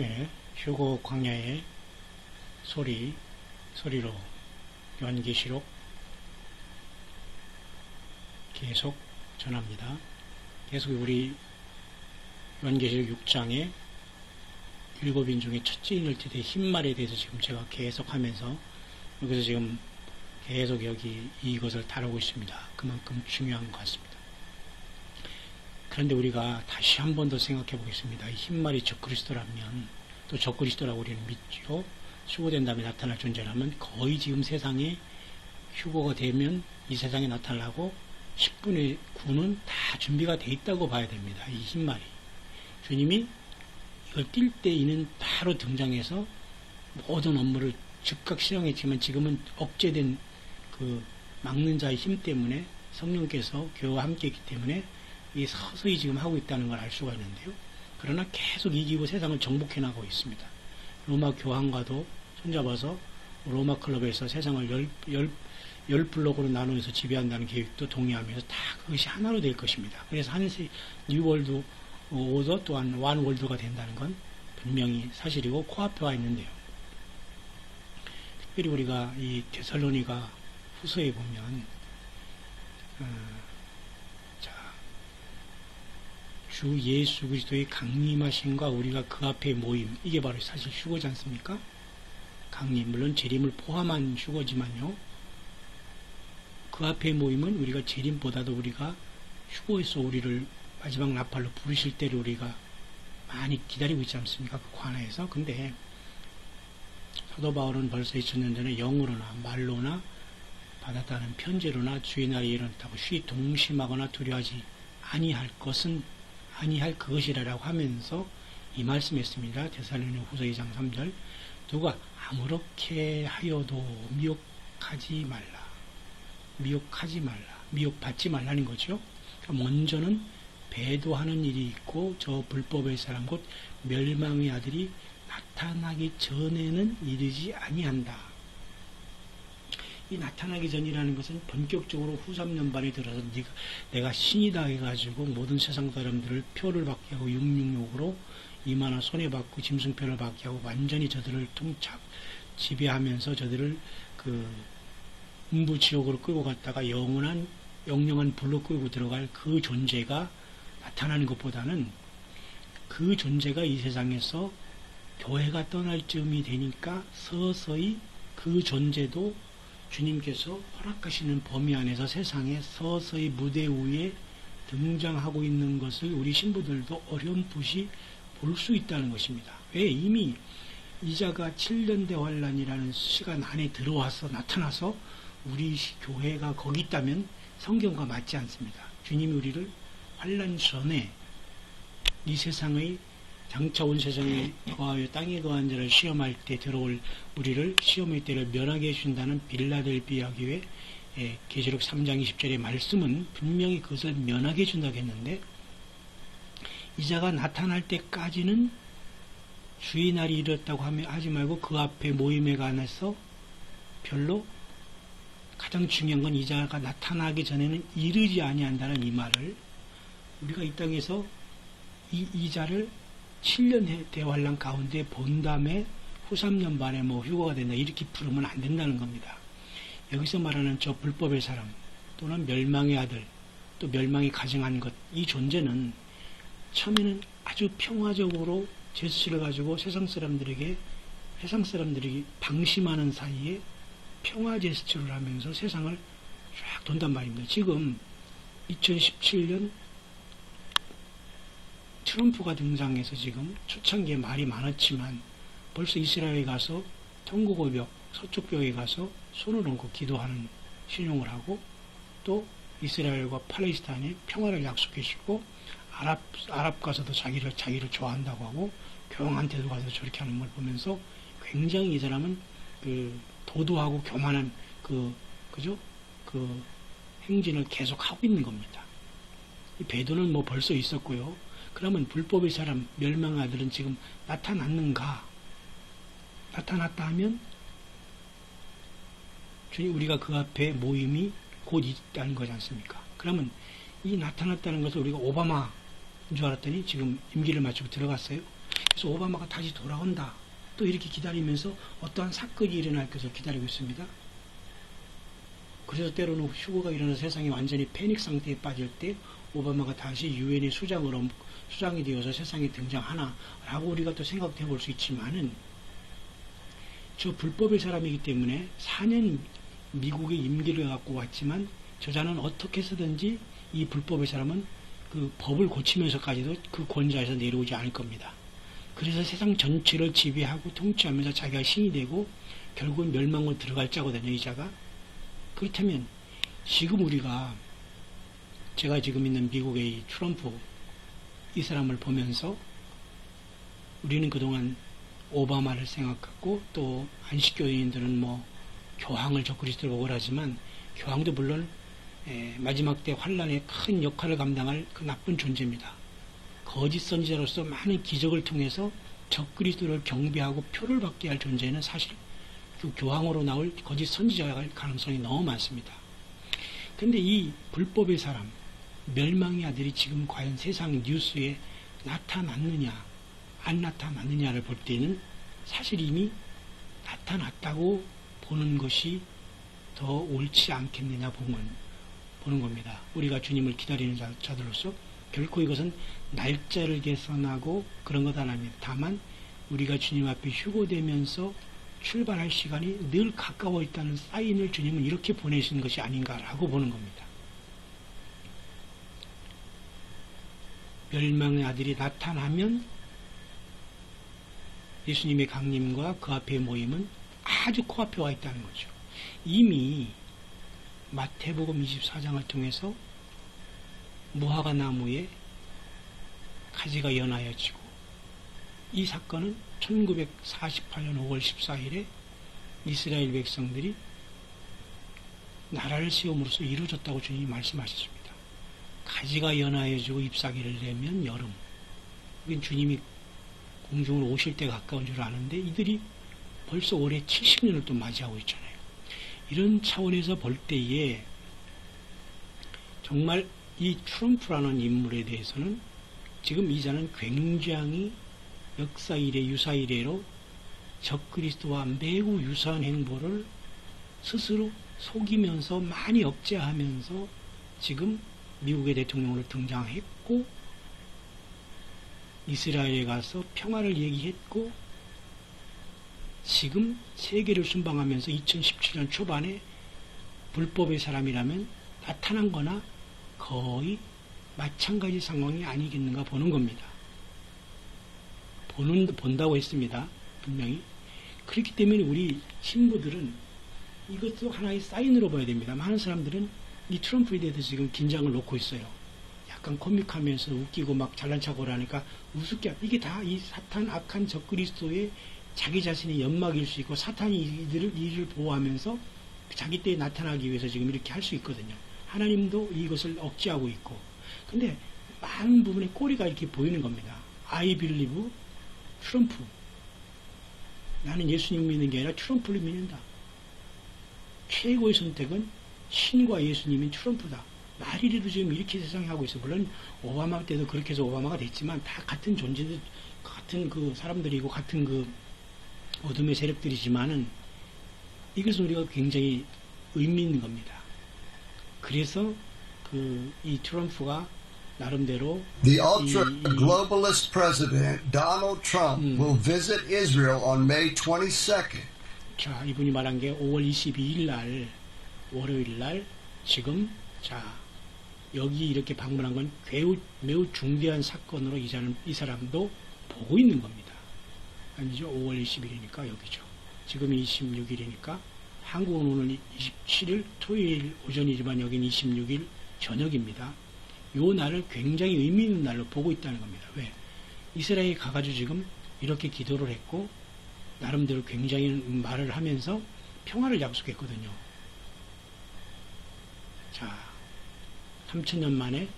예, 휴고 광야의 소리, 소리로 연계시록 계속 전합니다. 계속 우리 연계시록 6장의 일곱 인 중에 첫째 인을 뜻의 흰말에 대해서 지금 제가 계속 하면서 여기서 지금 계속 여기 이것을 다루고 있습니다. 그만큼 중요한 것 같습니다. 그런데 우리가 다시 한 번 더 생각해 보겠습니다. 이 흰말이 적그리스도라면 또 적그리스도라고 우리는 믿죠. 휴고된 다음에 나타날 존재라면 거의 지금 세상에 휴고가 되면 이 세상에 나타나고 10분의 9는 다 준비가 돼 있다고 봐야 됩니다. 이 흰말이. 주님이 이걸 뛸 때 이는 바로 등장해서 모든 업무를 즉각 실행했지만 지금은 억제된 그 막는 자의 힘 때문에 성령께서 교회와 함께 있기 때문에 이 서서히 지금 하고 있다는 걸 알 수가 있는데요. 그러나 계속 이기고 세상을 정복해 나가고 있습니다. 로마 교황과도 손잡아서 로마 클럽에서 세상을 열, 열, 열 블록으로 나누어서 지배한다는 계획도 동의하면서 다 그것이 하나로 될 것입니다. 그래서 한세 뉴월드 오더 또한 완 월드가 된다는 건 분명히 사실이고 코앞에 와 있는데요. 특별히 우리가 이 데살로니가 후서에 보면 어, 자, 주 예수 그리스도의 강림하심과 우리가 그 앞에 모임 이게 바로 사실 휴거지 않습니까? 강림 물론 재림을 포함한 휴거지만요. 그 앞에 모임은 우리가 재림보다도 우리가 휴거에서 우리를 마지막 나팔로 부르실 때를 우리가 많이 기다리고 있지 않습니까? 그 관하에서. 근데 사도 바울은 벌써 2000년 전에 영으로나 말로나 받았다는 편지로나 주의 날이 일어났다고 쉬 동심하거나 두려워하지 아니할 것은 아니할 그것이라고 하면서 이 말씀했습니다. 대살로니 후서 2장 3절 누가 아무렇게 하여도 미혹하지 말라. 미혹하지 말라. 미혹받지 말라는 거죠. 그러니까 먼저는 배도하는 일이 있고 저 불법의 사람 곧 멸망의 아들이 나타나기 전에는 이르지 아니한다. 이 나타나기 전이라는 것은 본격적으로 후 3년반에 들어서 네가, 내가 신이다 해가지고 모든 세상 사람들을 표를 받게 하고 666으로 이만한 손해받고 짐승표를 받게 하고 완전히 저들을 통착 지배하면서 저들을 그 음부지옥으로 끌고 갔다가 영원한 영영한 불로 끌고 들어갈 그 존재가 나타나는 것보다는 그 존재가 이 세상에서 교회가 떠날 쯤이 되니까 서서히 그 존재도 주님께서 허락하시는 범위 안에서 세상에 서서히 무대 위에 등장하고 있는 것을 우리 신부들도 어렴풋이 볼 수 있다는 것입니다. 왜 이미 이자가 7년 대 환란이라는 시간 안에 들어와서 나타나서 우리 교회가 거기 있다면 성경과 맞지 않습니다. 주님이 우리를 환란 전에 이 세상의 장차 온 세상에 거하여 땅에 거한 자를 시험할 때 들어올 우리를 시험의 때를 면하게 해준다는 빌라델비아 교회 계시록 3장 20절의 말씀은 분명히 그것을 면하게 해준다고 했는데 이자가 나타날 때까지는 주의 날이 이뤘다고 하지 말고 그 앞에 모임에 관해서 별로 가장 중요한 건 이자가 나타나기 전에는 이르지 아니한다는 이 말을 우리가 이 땅에서 이 이자를 7년 대환란 가운데 본 다음에 후 3년 반에 뭐 휴거가 된다 이렇게 부르면 안 된다는 겁니다. 여기서 말하는 저 불법의 사람 또는 멸망의 아들 또 멸망이 가정한 것 이 존재는 처음에는 아주 평화적으로 제스처를 가지고 세상 사람들에게 세상 사람들이 방심하는 사이에 평화 제스처를 하면서 세상을 쫙 돈단 말입니다. 지금 2017년 트럼프가 등장해서 지금 초창기에 말이 많았지만 벌써 이스라엘에 가서 통곡의 벽, 서쪽 벽에 가서 손을 얹고 기도하는 신용을 하고 또 이스라엘과 팔레스타인에 평화를 약속해 주고 아랍 아랍 가서도 자기를 자기를 좋아한다고 하고 교황한 테도 가서 저렇게 하는 걸 보면서 굉장히 이 사람은 그 도도하고 교만한 그 그죠 그 행진을 계속 하고 있는 겁니다. 이 배도는 뭐 벌써 있었고요. 그러면 불법의 사람 멸망 아들은 지금 나타났는가? 나타났다 하면 주님 우리가 그 앞에 모임이 곧 있다는 거지 않습니까? 그러면 이 나타났다는 것을 우리가 오바마인 줄 알았더니 지금 임기를 마치고 들어갔어요. 그래서 오바마가 다시 돌아온다. 또 이렇게 기다리면서 어떠한 사건이 일어날 것을 기다리고 있습니다. 그래서 때로는 휴거가 일어나 세상이 완전히 패닉 상태에 빠질 때 오바마가 다시 유엔의 수장으로 수장이 되어서 세상에 등장하나라고 우리가 또 생각해 볼 수 있지만은 저 불법의 사람이기 때문에 4년 미국의 임기를 갖고 왔지만 저자는 어떻게 해서든지 이 불법의 사람은 그 법을 고치면서까지도 그 권좌에서 내려오지 않을 겁니다. 그래서 세상 전체를 지배하고 통치하면서 자기가 신이 되고 결국은 멸망으로 들어갈 자거든요, 이 자가. 그렇다면 지금 우리가 제가 지금 있는 미국의 트럼프 이 사람을 보면서 우리는 그동안 오바마를 생각하고 또 안식교인들은 뭐 교황을 적그리스도로 하지만 교황도 물론 마지막 때 환란의 큰 역할을 감당할 그 나쁜 존재입니다. 거짓 선지자로서 많은 기적을 통해서 적그리스도를 경배하고 표를 받게 할 존재는 사실 그 교황으로 나올 거짓 선지자가 할 가능성이 너무 많습니다. 근데 이 불법의 사람, 멸망의 아들이 지금 과연 세상 뉴스에 나타났느냐, 안 나타났느냐를 볼 때는 사실 이미 나타났다고 보는 것이 더 옳지 않겠느냐 보는, 보는 겁니다. 우리가 주님을 기다리는 자들로서 결코 이것은 날짜를 계산하고 그런 것 아닙니다. 다만 우리가 주님 앞에 휴고되면서 출발할 시간이 늘 가까워 있다는 사인을 주님은 이렇게 보내신 것이 아닌가라고 보는 겁니다. 멸망의 아들이 나타나면 예수님의 강림과 그 앞의 모임은 아주 코앞에 와 있다는 거죠. 이미 마태복음 24장을 통해서 무화과 나무에 가지가 연하여 지고 이 사건은 1948년 5월 14일에 이스라엘 백성들이 나라를 세움으로써 이루어졌다고 주님이 말씀하셨습니다. 가지가 연하여지고 잎사귀를 내면 여름. 이건 주님이 공중으로 오실 때 가까운 줄 아는데 이들이 벌써 올해 70년을 또 맞이하고 있잖아요. 이런 차원에서 볼 때에 정말 이 트럼프라는 인물에 대해서는 지금 이자는 굉장히 역사 이래 유사 이래로 적그리스도와 매우 유사한 행보를 스스로 속이면서 많이 억제하면서 지금 미국의 대통령으로 등장했고 이스라엘에 가서 평화를 얘기했고 지금 세계를 순방하면서 2017년 초반에 불법의 사람이라면 나타난 거나 거의 마찬가지 상황이 아니겠는가 보는 겁니다. 보는, 본다고 했습니다. 분명히. 그렇기 때문에 우리 친구들은 이것도 하나의 사인으로 봐야 됩니다. 많은 사람들은 이 트럼프에 대해서 지금 긴장을 놓고 있어요. 약간 코믹하면서 웃기고 막 잘난 척을 하니까 우습게 이게 다 이 사탄 악한 적그리스도의 자기 자신의 연막일 수 있고 사탄이 이들을 이를 보호하면서 자기 때에 나타나기 위해서 지금 이렇게 할 수 있거든요. 하나님도 이것을 억제하고 있고 근데 많은 부분에 꼬리가 이렇게 보이는 겁니다. I believe 트럼프. 나는 예수님 믿는 게 아니라 트럼프를 믿는다. 최고의 선택은 신과 예수님인 트럼프다. 말이라도 지금 이렇게 세상에 하고 있어. 물론 오바마 때도 그렇게 해서 오바마가 됐지만 다 같은 존재들, 같은 그 사람들이고 같은 그 어둠의 세력들이지만은 이것은 우리가 굉장히 의미 있는 겁니다. 그래서 그 이 트럼프가 나름대로 The ultra globalist president Donald Trump will visit Israel on May 22nd. 자, 이분이 말한 게 5월 22일 날, 월요일 날, 지금, 자, 여기 이렇게 방문한 건 매우, 매우 중대한 사건으로 이, 사람, 이 사람도 보고 있는 겁니다. 아니죠? 5월 20일이니까 여기죠. 지금이 26일이니까 한국은 오늘 27일 토요일 오전이지만 여기는 26일 저녁입니다. 요 날을 굉장히 의미 있는 날로 보고 있다는 겁니다. 왜? 이스라엘에 가가지고 지금 이렇게 기도를 했고 나름대로 굉장히 말을 하면서 평화를 약속했거든요. 자, 3천년 만에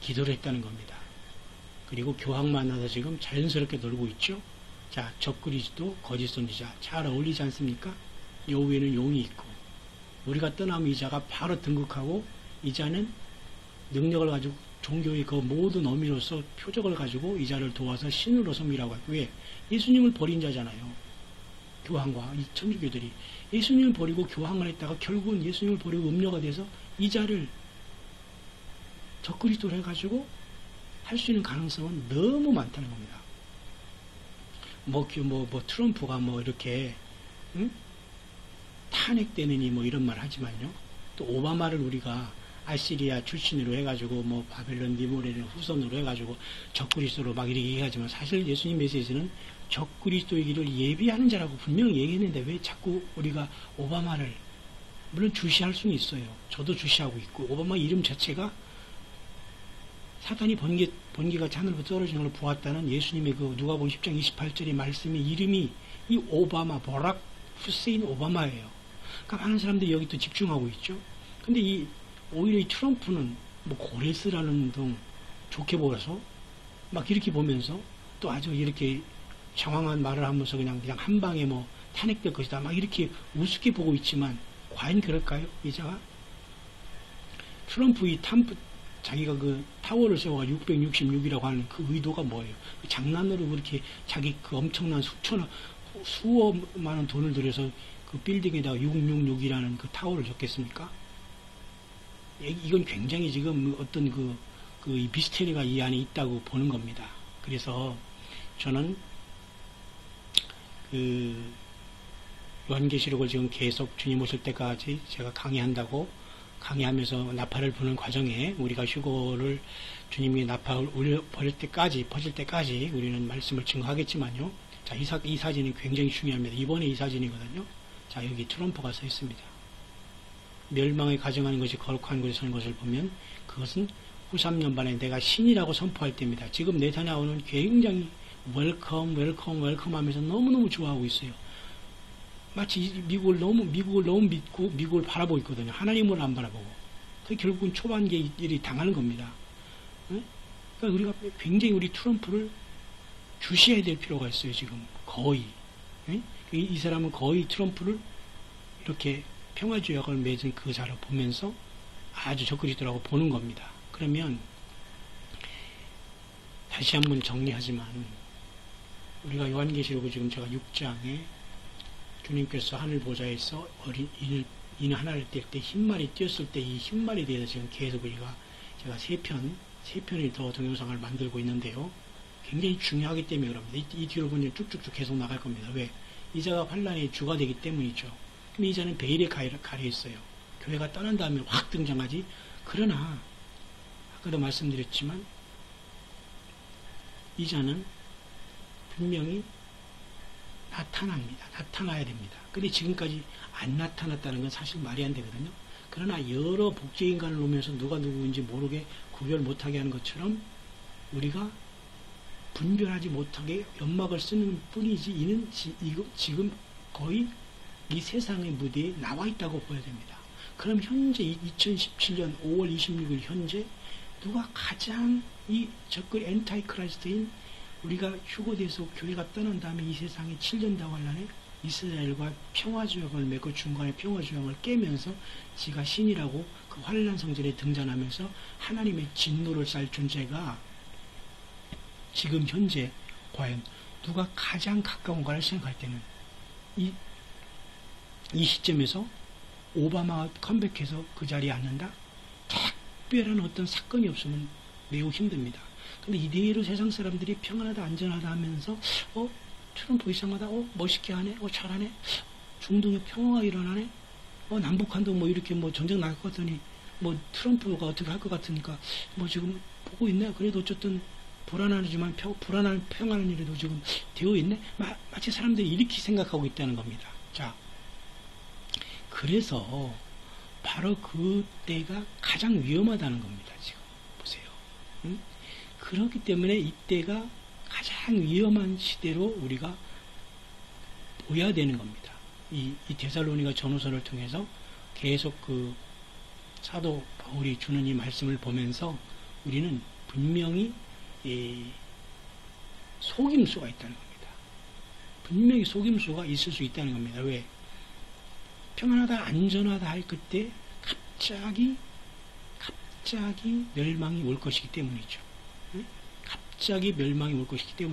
기도를 했다는 겁니다. 그리고 교황 만나서 지금 자연스럽게 놀고 있죠. 자, 적그리스도 거짓 선지자 잘 어울리지 않습니까? 요 위에는 용이 있고 우리가 떠나면 이자가 바로 등극하고 이자는 능력을 가지고 종교의 그 모든 의미로서 표적을 가지고 이 자를 도와서 신으로 섬기라고 했고 왜? 예수님을 버린 자잖아요. 교황과 이 천주교들이 예수님을 버리고 교황을 했다가 결국은 예수님을 버리고 음료가 돼서 이 자를 적그리스도로 해가지고 할 수 있는 가능성은 너무 많다는 겁니다. 뭐, 그 뭐, 뭐, 트럼프가 뭐, 이렇게, 응? 탄핵되느니 뭐 이런 말 하지만요. 또 오바마를 우리가 알시리아 출신으로 해가지고 뭐 바벨론 니모레를 후손으로 해가지고 적그리스도로 막 이렇게 얘기하지만 사실 예수님 메시지는 적그리스도의 길을 예비하는 자라고 분명히 얘기했는데 왜 자꾸 우리가 오바마를 물론 주시할 수는 있어요. 저도 주시하고 있고 오바마 이름 자체가 사탄이 번개, 번개가 하늘로 떨어지는 걸 보았다는 예수님의 그 누가복음 10장 28절의 말씀의 이름이 이 오바마, 버락 후세인 오바마예요. 그러니까 많은 사람들이 여기 또 집중하고 있죠. 근데 이 오히려 이 트럼프는 뭐 고레스라는 등 좋게 보여서 막 이렇게 보면서 또 아주 이렇게 장황한 말을 하면서 그냥 그냥 한 방에 뭐 탄핵될 것이다 막 이렇게 우습게 보고 있지만 과연 그럴까요? 이자가 트럼프 이 탐프 자기가 그 타워를 세워가 666이라고 하는 그 의도가 뭐예요? 그 장난으로 그렇게 자기 그 엄청난 수천 수억만 원 돈을 들여서 그 빌딩에다가 666이라는 그 타워를 적겠습니까? 이건 굉장히 지금 어떤 그, 그 미스테리가 이 안에 있다고 보는 겁니다. 그래서 저는 그 요한계시록을 지금 계속 주님 오실 때까지 제가 강의한다고 강의하면서 나팔을 부는 과정에 우리가 휴고를 주님이 나팔을 올려 버릴 때까지 퍼질 때까지 우리는 말씀을 증거하겠지만요. 자, 이, 사, 이 사진이 굉장히 중요합니다. 이번에 이 사진이거든요. 자, 여기 트럼프가 서 있습니다. 멸망을 가정하는 것이 거룩한 곳에 서는 것을 보면 그것은 후 3년 반에 내가 신이라고 선포할 때입니다. 지금 네타냐후는 굉장히 웰컴, 웰컴, 웰컴 하면서 너무너무 좋아하고 있어요. 마치 미국을 너무, 미국을 너무 믿고 미국을 바라보고 있거든요. 하나님을 안 바라보고. 그 결국은 초반기에 일이 당하는 겁니다. 그러니까 우리가 굉장히 우리 트럼프를 주시해야 될 필요가 있어요, 지금. 거의. 이 사람은 거의 트럼프를 이렇게 평화주약을 맺은 그 자를 보면서 아주 적그리스도라고 보는 겁니다. 그러면 다시 한번 정리하지만 우리가 요한계시록을 지금 제가 6장에 주님께서 하늘 보좌에서 어린 인, 인 하나를 뗄 때 흰말이 뛰었을 때 이 흰말에 대해서 지금 계속 우리가 제가 세 편, 세 편을 더 동영상을 만들고 있는데요. 굉장히 중요하기 때문에 그럽니다. 이, 이 뒤로 보면 쭉쭉쭉 계속 나갈 겁니다. 왜? 이자가 환란의 주가 되기 때문이죠. 근데 이자는 베일에 가려 있어요. 교회가 떠난 다음에 확 등장하지. 그러나 아까도 말씀드렸지만 이자는 분명히 나타납니다. 나타나야 됩니다. 근데 지금까지 안 나타났다는 건 사실 말이 안 되거든요. 그러나 여러 복제인간을 놓으면서 누가 누구인지 모르게 구별 못하게 하는 것처럼 우리가 분별하지 못하게 연막을 쓰는 뿐이지 이는 지, 지금 거의 이 세상의 무대에 나와 있다고 보여야 됩니다. 그럼 현재 2017년 5월 26일 현재 누가 가장 이 적글 엔타이 크라이스트인 우리가 휴고돼서 교회가 떠난 다음에 이 세상에 7년 다환란에 이스라엘과 평화조약을 맺고 중간에 평화조약을 깨면서 지가 신이라고 그 환란 성전에 등장하면서 하나님의 진노를 쌀 존재가 지금 현재 과연 누가 가장 가까운가를 생각할 때는 이, 이 시점에서 오바마가 컴백해서 그 자리에 앉는다? 특별한 어떤 사건이 없으면 매우 힘듭니다. 근데 이대로 세상 사람들이 평안하다, 안전하다 하면서, 어, 트럼프 이상하다, 어, 멋있게 하네, 어, 잘하네, 중동에 평화가 일어나네, 어, 남북한도 뭐 이렇게 뭐 전쟁 날 것 같더니, 뭐 트럼프가 어떻게 할 것 같으니까, 뭐 지금 보고 있네. 그래도 어쨌든 불안하지만 평, 불안한 평안한 일에도 지금 되어 있네. 마, 마치 사람들이 이렇게 생각하고 있다는 겁니다. 자, 그래서 바로 그때가 가장 위험하다는 겁니다. 지금 보세요. 응? 그렇기 때문에 이때가 가장 위험한 시대로 우리가 보여야 되는 겁니다. 이, 이 데살로니가 전후서를 통해서 계속 그 사도 바울이 주는 이 말씀을 보면서 우리는 분명히 이 속임수가 있다는 겁니다. 분명히 속임수가 있을 수 있다는 겁니다. 왜? 평안하다, 안전하다 할 그때 갑자기 갑자기 멸망이 올 것이기 때문이죠. 응? 갑자기 멸망이 올 것이기 때문에